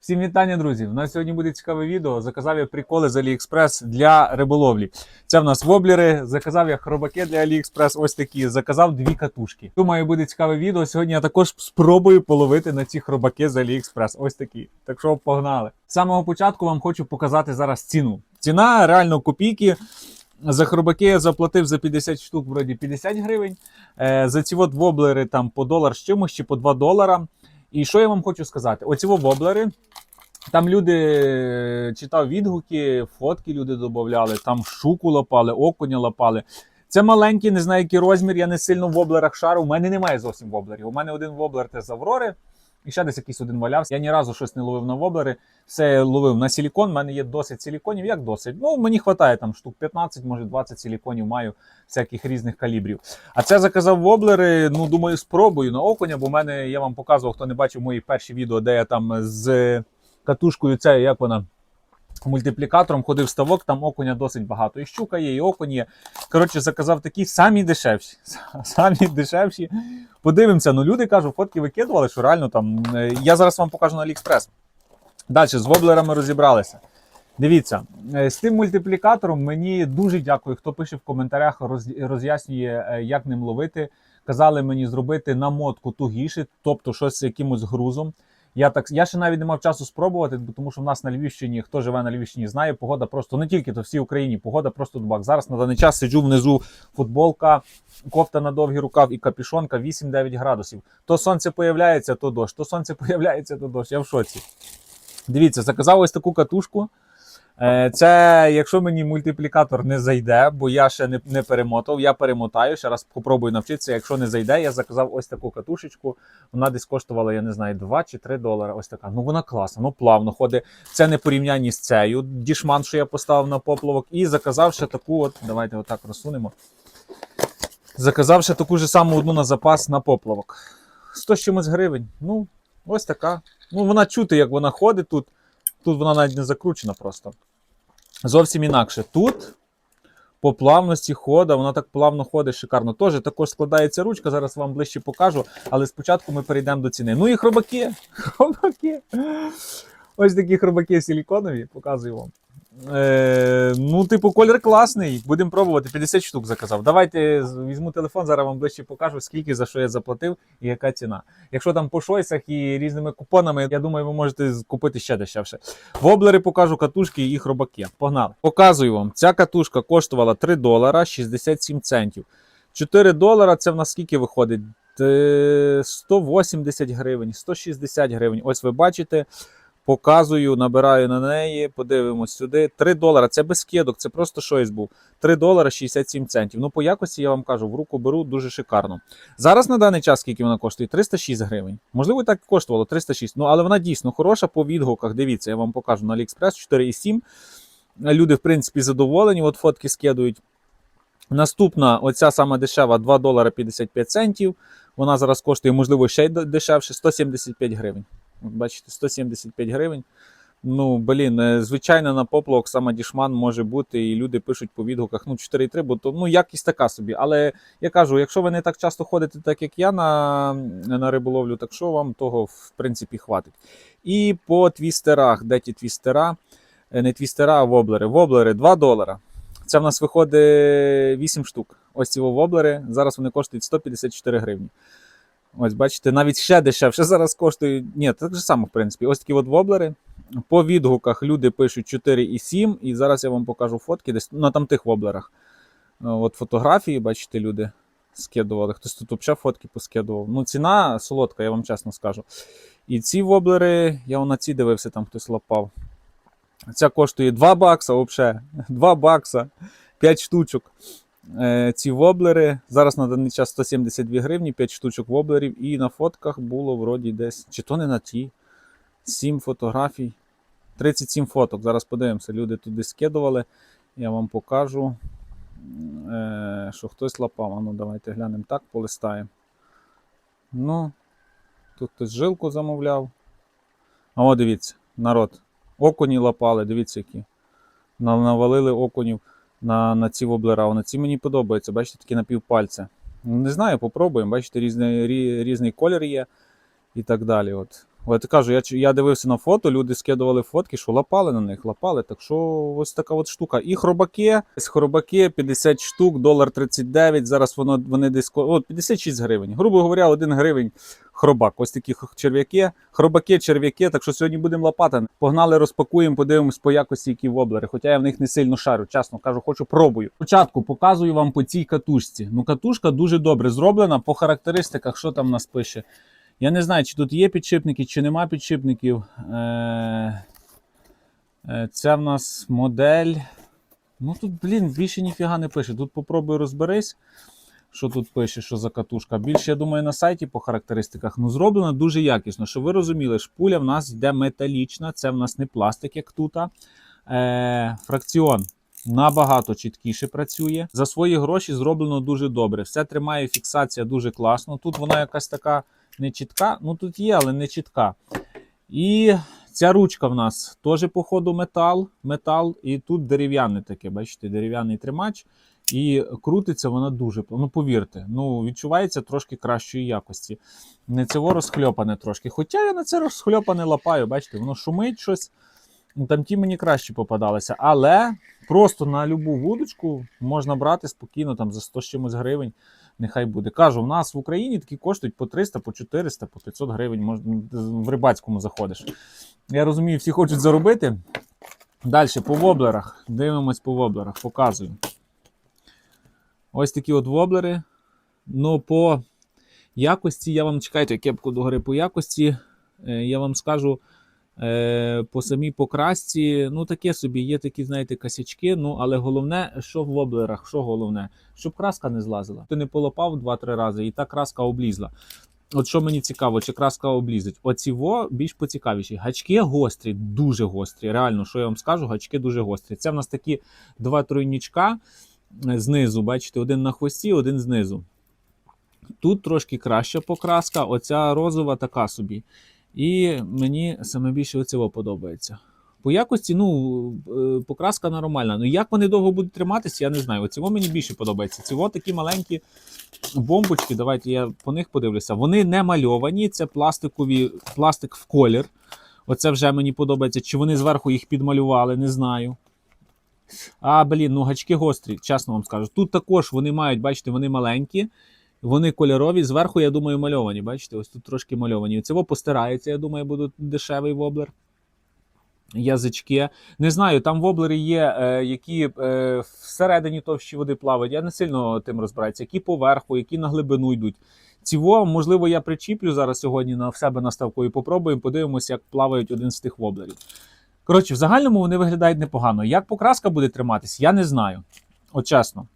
Всім вітання, друзі! У нас сьогодні буде цікаве відео. Заказав я приколи з AliExpress для риболовлі. Це в нас воблери. Заказав я хробаки для AliExpress, ось такі. Заказав дві катушки. Думаю, буде цікаве відео. Сьогодні я також спробую половити на ці хробаки з AliExpress. Ось такі. Так що погнали. З самого початку вам хочу показати зараз ціну. Ціна реально копійки. За хробаки я заплатив за 50 штук, вроді 50 гривень. Е, за ці от воблери там по долар з чимось чи по 2 долара. І що я вам хочу сказати? Оці во воблери. Там люди е, читав відгуки, фотки люди додавали, там шуку лапали, окуня лапали. Це маленький, не знаю, який розмір. Я не сильно в воблерах шару. У мене немає зовсім воблерів. У мене один воблер це з Аврори, і ще десь якийсь один валявся. Я ні разу щось не ловив на воблери. Все ловив на силікон. У мене є досить силіконів. Як досить? Ну, мені вистачає там штук 15, може 20 силіконів маю всяких різних калібрів. А це заказав воблери. Ну, думаю, спробую на окуня, бо в мене я вам показував, хто не бачив мої перші відео, де я там з катушкою, це як вона. Мультиплікатором ходив ставок, там окуня досить багато. І щука є, і окунь є. Коротше, заказав такі самі дешевші. Самі дешевші. Подивимося. Ну, люди кажуть, фотки викидували, що реально там. е, Я зараз вам покажу на AliExpress. Далі, з воблерами розібралися. Дивіться, е, з тим мультиплікатором мені дуже дякую, хто пише в коментарях, роз'яснює, е, як ним ловити. Казали мені зробити намотку тугіше, тобто щось з якимось грузом. Я так я ще навіть не мав часу спробувати, тому що в нас на Львівщині, хто живе на Львівщині, знає, погода просто не тільки то всій Україні, погода просто дубак. Зараз на даний час сиджу внизу футболка, кофта на довгий рукав і капішонка 8-9 градусів. То сонце появляється, то дощ, то сонце появляється, то дощ. Я в шоці. Дивіться, заказав ось таку катушку. Е, Це якщо мені мультиплікатор не зайде, бо я ще не, не перемотав, я перемотаю, ще раз попробую навчитися. Якщо не зайде, я заказав ось таку катушечку. Вона десь коштувала, я не знаю, 2 чи 3 долари. Ось така. Ну вона класна, ну плавно ходить. Це не порівнянні з цією дішман, що я поставив на поплавок. І заказав ще таку, от, давайте отак розсунемо. Заказав ще таку ж саму одну на запас на поплавок. 100 з чимось гривень. Ну, ось така. Ну, вона чути, як вона ходить тут. Тут вона навіть не закручена просто. Зовсім інакше. Тут по плавності хода, вона так плавно ходить шикарно. Теж також складається ручка, зараз вам ближче покажу, але спочатку ми перейдемо до ціни. Ну і хробаки. Хробаки. Ось такі хробаки силіконові, показую вам. Е, ну, типу, колір класний. Будемо пробувати. 50 штук заказав. Давайте візьму телефон, зараз вам ближче покажу, скільки за що я заплатив і яка ціна. Якщо там по шойсах і різними купонами, я думаю, ви можете купити ще дешевше. Воблери покажу катушки і хробаки. Погнали. Показую вам. Ця катушка коштувала 3 долара 67 центів. 4 долара це в нас скільки виходить? Е, 180 гривень, 160 гривень. Ось ви бачите. Показую, набираю на неї, подивимось сюди. 3 долара. Це без скидок, це просто щось був. 3 долара 67 центів. Ну, по якості я вам кажу, в руку беру дуже шикарно. Зараз на даний час, скільки вона коштує? 306 гривень. Можливо, так і коштувало 306. Ну, але вона дійсно хороша по відгуках. Дивіться, я вам покажу на AliExpress 4,7. Люди, в принципі, задоволені, от фотки скидують. Наступна, оця сама дешева 2 долара 55 центів. Вона зараз коштує, можливо, ще й дешевше 175 гривень. От бачите, 175 гривень. Ну, блін, е, звичайно, на поплавок саме дішман може бути, і люди пишуть по відгуках, ну, 4,3, бо то ну, якість така собі. Але я кажу, якщо ви не так часто ходите, так як я на, на риболовлю, так що вам того, в принципі, хватить. І по твістерах, де ті твістера? Е, Не твістера, а воблери. Воблери 2 долара. Це в нас виходить 8 штук. Ось ці воблери. Зараз вони коштують 154 гривні. Ось, бачите, навіть ще дешевше зараз коштують. Ні, так же само, в принципі. Ось такі от воблери. По відгуках люди пишуть 4,7, і зараз я вам покажу фотки десь на там тих воблерах. Е, От фотографії, бачите, люди скидували. Хтось тут взагалі фотки поскидував. Ну, ціна солодка, я вам чесно скажу. І ці воблери, я на ці дивився, там хтось лапав. Ця коштує 2 бакса, взагалі. 2 бакса, 5 штучок. Е, ці воблери. Зараз на даний час 172 гривні, 5 штучок воблерів. І на фотках було вроді десь. Чи то не на ті. 7 фотографій. 37 фоток. Зараз подивимося. Люди туди скидували. Я вам покажу, е, що хтось лапав. Ну давайте глянемо так, полистаємо. Ну, тут хтось жилку замовляв. А о, дивіться, народ. Окуні лапали, дивіться які. Навалили окунів на, на ці воблера. Вони ці мені подобаються. Бачите, такі напівпальця. Не знаю, попробуємо. Бачите, різний, різний колір є і так далі. От. От кажу, я, я дивився на фото, люди скидували фотки, що лапали на них, лапали. Так що ось така от штука. І хробаки, хробаки 50 штук, долар 39. Зараз воно вони десь от 56 гривень. Грубо говоря, 1 гривень хробак. Ось такі черв'яки, хробаки, черв'яки. Так що сьогодні будемо лапати. Погнали, розпакуємо, подивимось по якості, які воблери. Хоча я в них не сильно шарю. Чесно кажу, хочу пробую. Спочатку показую вам по цій катушці. Ну, катушка дуже добре зроблена. По характеристиках, що там нас пише. Я не знаю, чи тут є підшипники, чи нема підшипників. Е, е, Це в нас модель. Ну тут, блін, більше ніфіга не пише. Тут попробуй розберись, що тут пише, що за катушка. Більше, я думаю, на сайті по характеристиках. Ну, зроблено дуже якісно. Щоб ви розуміли, шпуля в нас йде металічна, це в нас не пластик, як тут. Е, фракціон набагато чіткіше працює. За свої гроші зроблено дуже добре. Все тримає фіксація дуже класно. Тут вона якась така не чітка. Ну тут є, але не чітка. І ця ручка в нас теж, походу, метал. метал І тут дерев'яне таке, бачите, дерев'яний тримач. І крутиться вона дуже. Ну, повірте, ну відчувається трошки кращої якості. Не цього розхльопане трошки. Хоча я на це розхльопане лапаю, бачите, воно шумить щось. Ну, Там ті мені краще попадалися. Але просто на любу вудочку можна брати спокійно там за 100 з чимось гривень. Нехай буде. Кажу, в нас в Україні такі коштують по 300, по 400, по 500 гривень. Можна в рибацькому заходиш. Я розумію, всі хочуть заробити. Далі по воблерах. Дивимось по воблерах, показую. Ось такі от воблери. Ну, по якості я вам чекайте, кепку до гори по якості. е, Я вам скажу. Е, по самій покрасці, ну таке собі, є такі, знаєте, косячки. Ну, але головне, що в воблерах, що головне, щоб краска не злазила. Ти не полопав 2-3 рази, і та краска облізла. От що мені цікаво, чи краска облізить. Оці во більш поцікавіші. Гачки гострі, дуже гострі. Реально, що я вам скажу, гачки дуже гострі. Це в нас такі два тройнічка е, знизу, бачите, один на хвості, один знизу. Тут трошки краща покраска, оця розова така собі. І мені саме більше оцього подобається. По якості, ну, е, покраска нормальна. Ну, як вони довго будуть триматися, я не знаю. Оцього мені більше подобається. Цього такі маленькі бомбочки. Давайте я по них подивлюся. Вони не мальовані, це пластикові, пластик в колір. Оце вже мені подобається. Чи вони зверху їх підмалювали, не знаю. А, блін, ну гачки гострі, чесно вам скажу. Тут також вони мають, бачите, вони маленькі. Вони кольорові, зверху, я думаю, мальовані. Бачите, ось тут трошки мальовані. Цього постирається, я думаю, буде дешевий воблер. Язички. Не знаю, там воблери є, е, які е, всередині товщі води плавають. Я не сильно тим розбираюся, які поверху, які на глибину йдуть. Цього, можливо, я причіплю зараз сьогодні на в себе наставку і попробуємо, подивимося, як плавають один з тих воблерів. Коротше, в загальному вони виглядають непогано. Як покраска буде триматись, я не знаю. От чесно.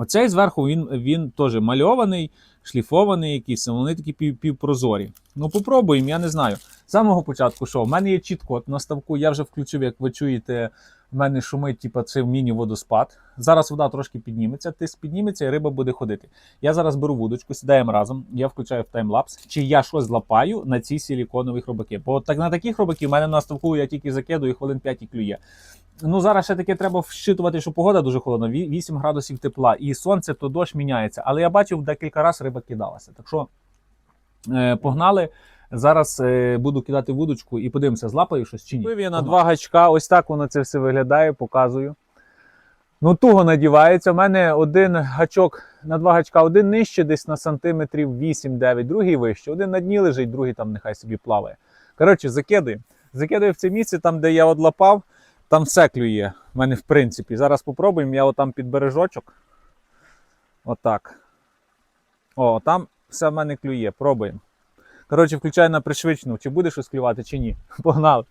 Оцей зверху він, він теж мальований, шліфований якийсь, вони такі пів, півпрозорі. Ну, попробуємо, я не знаю. З самого початку, що в мене є чіт-код на ставку, я вже включив, як ви чуєте, в мене шумить, типу, це міні-водоспад. Зараз вода трошки підніметься, тиск підніметься і риба буде ходити. Я зараз беру вудочку, сідаємо разом, я включаю в таймлапс, чи я щось злапаю на ці силіконові хробаки. Бо так на таких хробаків в мене на ставку я тільки закидую, і хвилин 5 і клює. Ну, зараз ще таке треба вщитувати, що погода дуже холодна, 8 градусів тепла, і сонце, то дощ міняється. Але я бачив, декілька разів риба кидалася. Так що е, погнали. Зараз е, буду кидати вудочку і подивимося, злапаю щось чи ні. Плив я на два гачка, ось так воно це все виглядає, показую. Ну, туго надівається. У мене один гачок на два гачка, один нижче, десь на сантиметрів 8-9, другий вище. Один на дні лежить, другий там нехай собі плаває. Коротше, закидую. Закидую в це місце, там, де я одлапав, там все клює. В мене в принципі. Зараз попробуємо, я отам під бережочок. Отак. О, там все в мене клює. Пробуємо. Коротше, включай на пришвидшену, чи будеш щось чи ні. Погнали.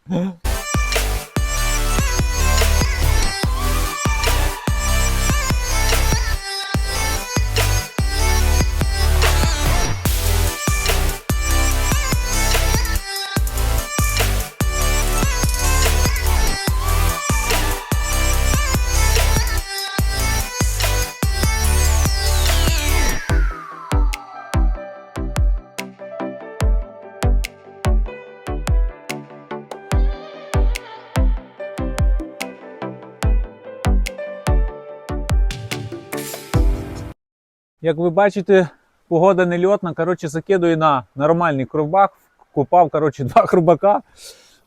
Як ви бачите, погода нельотна. Коротше, закидую на нормальний кровбак. купав, коротше, два хрубака.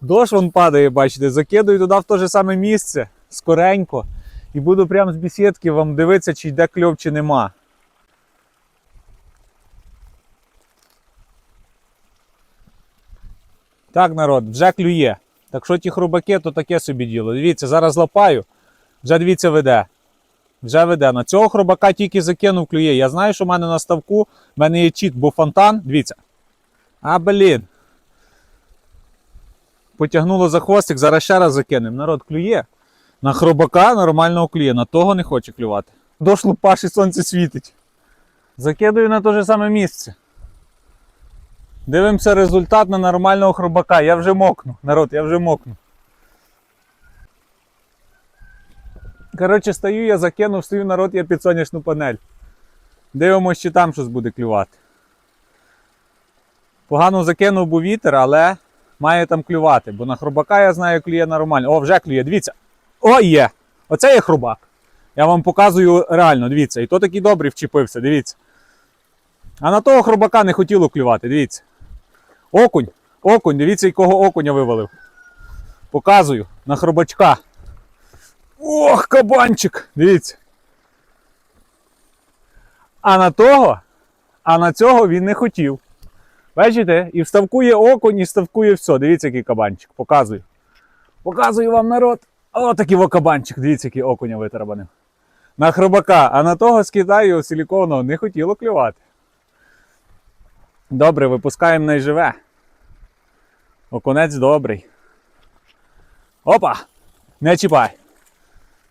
Дощ вон падає, бачите, закидую туди в те же саме місце, скоренько. І буду прямо з бесідки вам дивитися, чи йде кльов, чи нема. Так, народ, вже клює. Так що ті хрубаки, то таке собі діло. Дивіться, зараз лапаю, вже дивіться, веде. Вже веде. На цього хробака тільки закинув клює. Я знаю, що в мене на ставку, в мене є чіт, бо фонтан. Дивіться. А, блін. Потягнуло за хвостик, зараз ще раз закинемо. Народ клює. На хробака нормального клює, на того не хоче клювати. Дощ лупаш і сонце світить. Закидую на те же саме місце. Дивимося результат на нормального хробака. Я вже мокну. Народ, я вже мокну. Коротше, стою, я закинув, стою народ, я під сонячну панель. Дивимось, чи там щось буде клювати. Погано закинув був вітер, але має там клювати, бо на хробака я знаю, клює нормально. О, вже клює, дивіться. О, є! Оце є хробак. Я вам показую реально, дивіться. І то такий добрий вчепився, дивіться. А на того хробака не хотіло клювати, дивіться. Окунь, окунь, дивіться, якого окуня вивалив. Показую на хробачка. Ох, кабанчик! Дивіться. А на того, а на цього він не хотів. Бачите? І вставкує окунь, і вставкує все. Дивіться, який кабанчик. Показую. Показую вам народ. О, такий во кабанчик. Дивіться, який окуня витарабанив. На хробака, а на того з Китаю силіконового не хотіло клювати. Добре, випускаємо найживе. Окунець добрий. Опа! Не чіпай.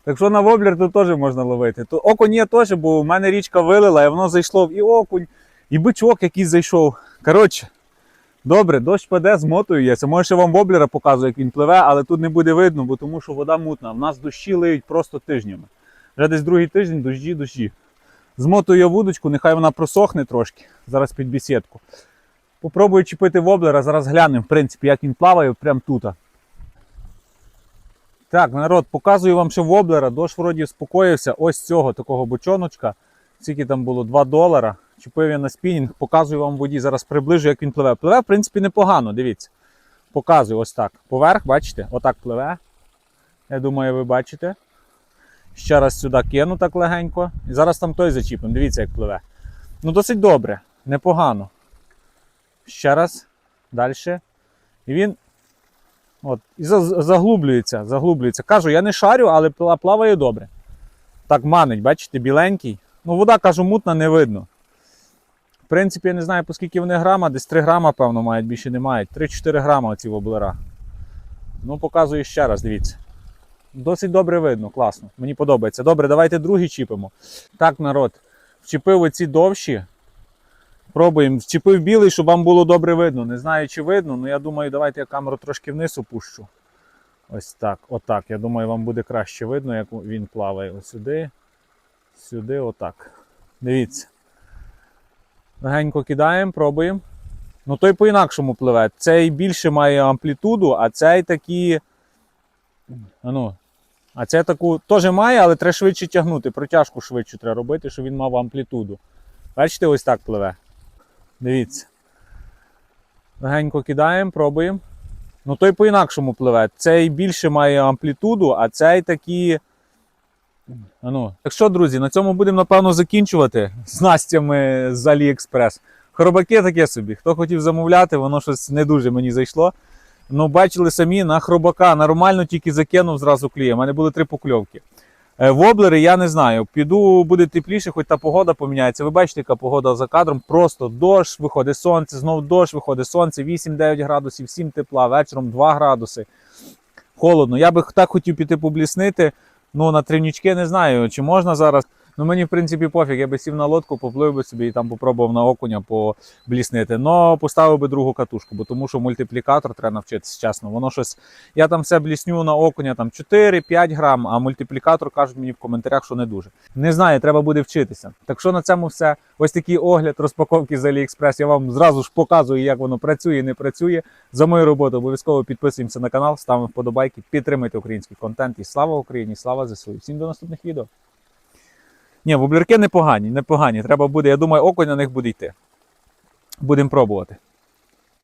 Так що на воблер тут теж можна ловити. То окунь є теж, бо в мене річка вилила, і воно зайшло і окунь, і бичок якийсь зайшов. Коротше, добре, дощ паде, змотую я. Це може ще вам воблера показую, як він пливе, але тут не буде видно, бо тому що вода мутна. В нас дощі лиють просто тижнями. Вже десь другий тиждень дощі, дощі. Змотую я вудочку, нехай вона просохне трошки. Зараз під бесідку. Попробую чіпити воблера, зараз глянемо, в принципі, як він плаває прямо тут. Так, народ, показую вам, що воблера. Дощ вроді спокоївся. Ось цього такого бочоночка. Скільки там було 2 долара. Чіпив я на спінінг, показую вам воді. Зараз приближу, як він пливе. Пливе, в принципі, непогано, дивіться. Показую ось так. Поверх, бачите? Отак пливе. Я думаю, ви бачите. Ще раз сюди кину так легенько. І зараз там той зачіпимо. Дивіться, як пливе. Ну, досить добре, непогано. Ще раз. Далі. І він От, і заглублюється, заглублюється. Кажу, я не шарю, але плаває добре. Так манить, бачите, біленький. Ну, вода, кажу, мутна, не видно. В принципі, я не знаю, по скільки вони грама, десь 3 грама, певно, мають, більше не мають. 3-4 грама оці воблера. Ну, показую ще раз, дивіться. Досить добре видно, класно. Мені подобається. Добре, давайте другий чіпимо. Так, народ, вчепив оці довші. Пробуємо. Вчепив білий, щоб вам було добре видно. Не знаю, чи видно, але я думаю, давайте я камеру трошки вниз опущу. Ось так. Отак. Я думаю, вам буде краще видно, як він плаває. Ось сюди, сюди, отак. Дивіться. Легенько кидаємо, пробуємо. Ну той по-інакшому пливе. Цей більше має амплітуду, а цей такі. А ну. А це таку теж має, але треба швидше тягнути. Протяжку швидше треба робити, щоб він мав амплітуду. Бачите, ось так пливе. Дивіться. Легенько кидаємо, пробуємо. Ну той по-інакшому пливе. Цей більше має амплітуду, а цей такі. Ну. Так що, друзі, на цьому будемо, напевно, закінчувати з настями з AliExpress. Хробаки таке собі. Хто хотів замовляти, воно щось не дуже мені зайшло. Ну, бачили самі на хробака. Нормально тільки закинув зразу клієм. У мене були три покльовки. Е, Воблери я не знаю. Піду буде тепліше, хоч та погода поміняється. Ви бачите, яка погода за кадром. Просто дощ, виходить сонце, знову дощ, виходить сонце, 8-9 градусів, 7 тепла, вечором 2 градуси. Холодно. Я би так хотів піти побліснити. Ну, на тривнічки не знаю, чи можна зараз. Ну мені в принципі пофіг, я би сів на лодку, поплив би собі і там попробував на окуня побліснити. Но поставив би другу катушку, бо тому що мультиплікатор треба навчитися чесно. Воно щось. Я там все блісню на окуня там 4-5 грам, а мультиплікатор кажуть мені в коментарях, що не дуже. Не знаю, треба буде вчитися. Так що на цьому все. Ось такий огляд розпаковки з AliExpress. Я вам зразу ж показую, як воно працює, і не працює. За мою роботу обов'язково підписуємося на канал, ставимо вподобайки, підтримуйте український контент. І слава Україні, слава ЗСУ. Всім до наступних відео. Ні, воблерки непогані, непогані. Треба буде, я думаю, окунь на них буде йти. Будемо пробувати.